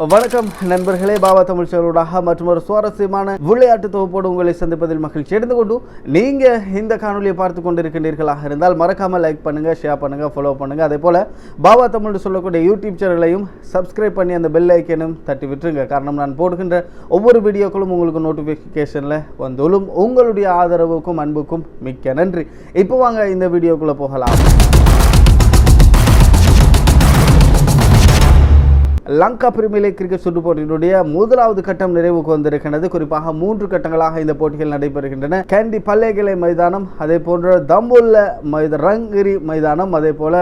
வணக்கம் நண்பர்களே. பாபா தமிழ் சேனலூடாக மற்றும் ஒரு சுவாரஸ்யமான விளையாட்டு தொகுப்போடு உங்களை சந்திப்பதில் மகிழ்ச்சி அடைந்து கொண்டு நீங்கள் இந்த காணொலியை பார்த்து கொண்டிருக்கின்றீர்களாக இருந்தால் மறக்காமல் லைக் பண்ணுங்கள் ஷேர் பண்ணுங்கள் ஃபாலோ பண்ணுங்கள் அதே போல் பாபா தமிழ் சொல்லக்கூடிய யூடியூப் சேனலையும் சப்ஸ்கிரைப் பண்ணி அந்த பெல் ஐக்கனும் தட்டி விட்டுருங்க. காரணம் நான் போடுகின்ற ஒவ்வொரு வீடியோக்களும் உங்களுக்கு நோட்டிஃபிகேஷனில் வந்துள்ளும். உங்களுடைய ஆதரவுக்கும் அன்புக்கும் மிக்க நன்றி. இப்போ வாங்க இந்த வீடியோக்குள்ளே போகலாம். லங்கா பிரிமியர் லீக் கிரிக்கெட் சுற்று போட்டியினுடைய முதலாவது கட்டம் நிறைவுக்கு வந்திருக்கின்றது குறிப்பாக மூன்று கட்டங்களாக இந்த போட்டிகள் நடைபெறுகின்றன. கேண்டி பல்லேகிலை மைதானம் அதே போன்ற தம்புல்ல மைத ரங்கிரி மைதானம் அதே போல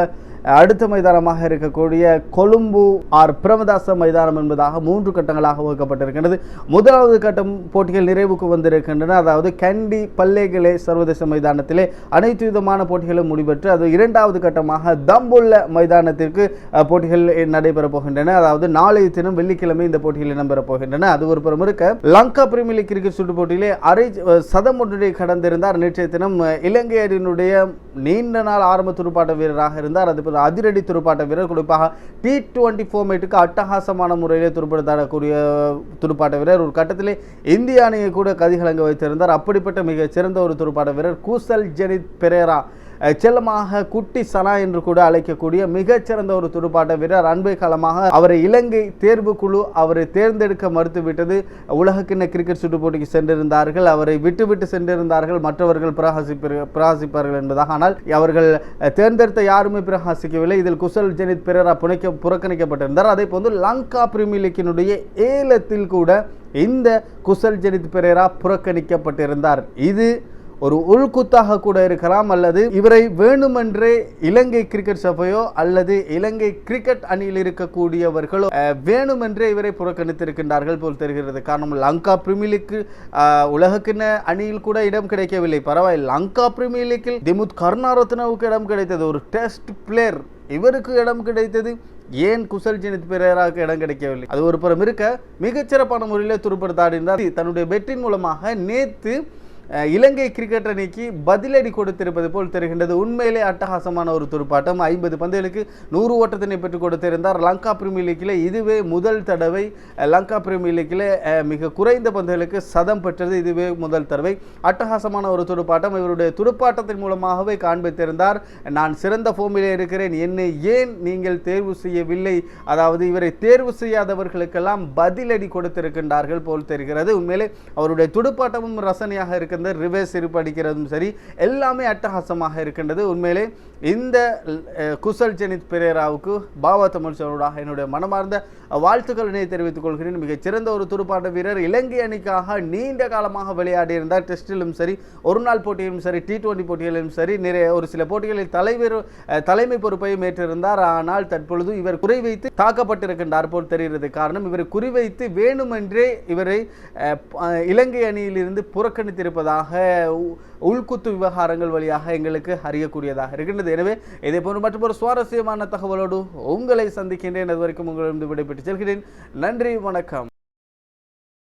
அடுத்த மைதானமாக இருக்கக்கூடிய கொழும்பு ஆர் பிரமதாச மைதானம் என்பதாக மூன்று கட்டங்களாக வகுக்கப்பட்டிருக்கின்றது முதலாவது கட்டம் போட்டிகள் நிறைவுக்கு வந்திருக்கின்றன. அதாவது கண்டி பல்லேகலே சர்வதேச மைதானத்திலே அனைத்து விதமான போட்டிகளும் முடிவெற்று அது இரண்டாவது கட்டமாக தம்புள்ள மைதானத்திற்கு போட்டிகள் நடைபெறப் போகின்றன. அதாவது நாளைய தினம் வெள்ளிக்கிழமை இந்த போட்டிகள் இடம்பெறப் போகின்றன. அது ஒரு புறம் இருக்க லங்கா பிரீமியர் லீக் கிரிக்கெட் சுற்று போட்டியிலே அரை சதம் ஒன்றை கடந்திருந்தார். நேற்றைய தினம் இலங்கையரினுடைய நீண்ட நாள் ஆரம்ப துடுப்பாட்ட வீரராக இருந்தார். அது போல அதிரடி துடுப்பாட்ட வீரர் குறிப்பாக டி டுவெண்ட்டி ஃபோர்மேட்டுக்கு அட்டகாசமான முறையிலே துடுப்படுத்தக்கூடிய துடுப்பாட்ட வீரர். ஒரு கட்டத்திலே இந்திய அணியை கூட கதிகலங்க வைத்திருந்தார். அப்படிப்பட்ட மிகச் சிறந்த ஒரு துடுப்பாட்ட வீரர் கூசல் ஜெனித் பெரேரா. செல்லமாக குட்டி சனா என்று கூட அழைக்கக்கூடிய மிகச்சிறந்த ஒரு துடுப்பாட்ட வீரர் அன்பு காலமாக அவரை இலங்கை தேர்வு குழு அவரை தேர்ந்தெடுக்க மறுத்துவிட்டது. உலகக்கிண்ண கிரிக்கெட் சுற்று போட்டிக்கு சென்றிருந்தார்கள். அவரை விட்டுவிட்டு சென்றிருந்தார்கள். மற்றவர்கள் பிரகாசிப்ப பிரகாசிப்பார்கள் என்பதாக. ஆனால் அவர்கள் தேர்ந்தெடுத்த யாருமே பிரகாசிக்கவில்லை. இதில் குசல் ஜெனித் பெரேரா புனைக்க புறக்கணிக்கப்பட்டிருந்தார். அதே போன்று லங்கா பிரீமியர் லீக்கினுடைய ஏலத்தில் கூட இந்த குசல் ஜெனித் பெரேரா புறக்கணிக்கப்பட்டிருந்தார். இது ஒரு உள்குத்தாக கூட இருக்கலாம் அல்லது இவரை வேணுமென்றே இலங்கை கிரிக்கெட் சபையோ அல்லது இலங்கை கிரிக்கெட் அணியில் இருக்கக்கூடியவர்களோ வேணுமென்றே இவரை புறக்கணித்திருக்கின்றார்கள் போல் தெரிகிறது. காரணம் லங்கா பிரீமியர் லீக்கு உலகக்கிண அணியில் கூட இடம் கிடைக்கவில்லை. பரவாயில்லை. லங்கா பிரீமியர் லீக்கில் திமுத் கருணாரத்னவுக்கு இடம் கிடைத்தது. ஒரு டெஸ்ட் பிளேயர் இவருக்கு இடம் கிடைத்தது. ஏன் குசல் ஜெனித் பெரேராவுக்கு இடம் கிடைக்கவில்லை? அது ஒரு புறம் இருக்க மிகச்சிறப்பான முறையில் துருப்படுத்தாடினார். தன்னுடைய வெற்றின் மூலமாக நேற்று இலங்கை கிரிக்கெட் அணிக்கு பதிலடி கொடுத்திருப்பது போல் தெரிகின்றது. உண்மையிலே அட்டகாசமான ஒரு துடுப்பாட்டம். ஐம்பது பந்துகளுக்கு நூறு ஓட்டத்தினை பெற்றுக் கொடுத்திருந்தார் லங்கா பிரீமியர் லீக்கில் இதுவே முதல் தடவை லங்கா பிரீமியர் லீக்கில் மிக குறைந்த பந்துகளுக்கு சதம் பெற்றது. இதுவே முதல் தடவை. அட்டகாசமான ஒரு துடுப்பாட்டம். இவருடைய துடுப்பாட்டத்தின் மூலமாகவே காண்பித்திருந்தார். நான் சிறந்த ஃபோமிலே இருக்கிறேன். என்னை ஏன் நீங்கள் தேர்வு செய்யவில்லை? அதாவது இவரை தேர்வு செய்யாதவர்களுக்கெல்லாம் பதிலடி கொடுத்திருக்கின்றார்கள் போல் தெரிகிறது. உண்மையிலே அவருடைய துடுப்பாட்டமும் ரசனையாக இருக்கின்றது ரிவர்ஸ் இருப்பு அடிக்கிறதும் சரி எல்லாமே அட்டகாசமாக இருக்கின்றது. உண்மையிலே இந்த குசல் ஜெனித் பெரேராவுக்கு பாபா தமிழ் சோழராக என்னுடைய மனமார்ந்த வாழ்த்துக்களை தெரிவித்துக் கொள்கிறேன். மிகச் சிறந்த ஒரு துடுப்பாட்ட வீரர் இலங்கை அணிக்காக நீண்ட காலமாக விளையாடி இருந்தார் டெஸ்டிலும் சரி ஒரு நாள் போட்டியிலும் சரி டி டுவெண்டி போட்டிகளிலும் சரி நிறைய ஒரு சில போட்டிகளில் தலைவர் தலைமை பொறுப்பையும் ஏற்றிருந்தார். ஆனால் தற்பொழுது இவர் குறிவைத்து தாக்கப்பட்டிருக்கின்றார் போல் தெரிகிறது. காரணம் இவரை குறிவைத்து வேணுமென்றே இவரை இலங்கை அணியிலிருந்து புறக்கணித்திருப்பதாக உ- உள்குத்து விவகாரங்கள் வழியாக எங்களுக்கு அறியக்கூடியதாக இருக்கின்றது. எனவே இதே போன்று மற்றும் ஒரு சுவாரஸ்யமான தகவலோடு உங்களை சந்திக்கின்றேன். அது வரைக்கும் உங்களிடம் விடைபெற்று செல்கிறேன். நன்றி வணக்கம்.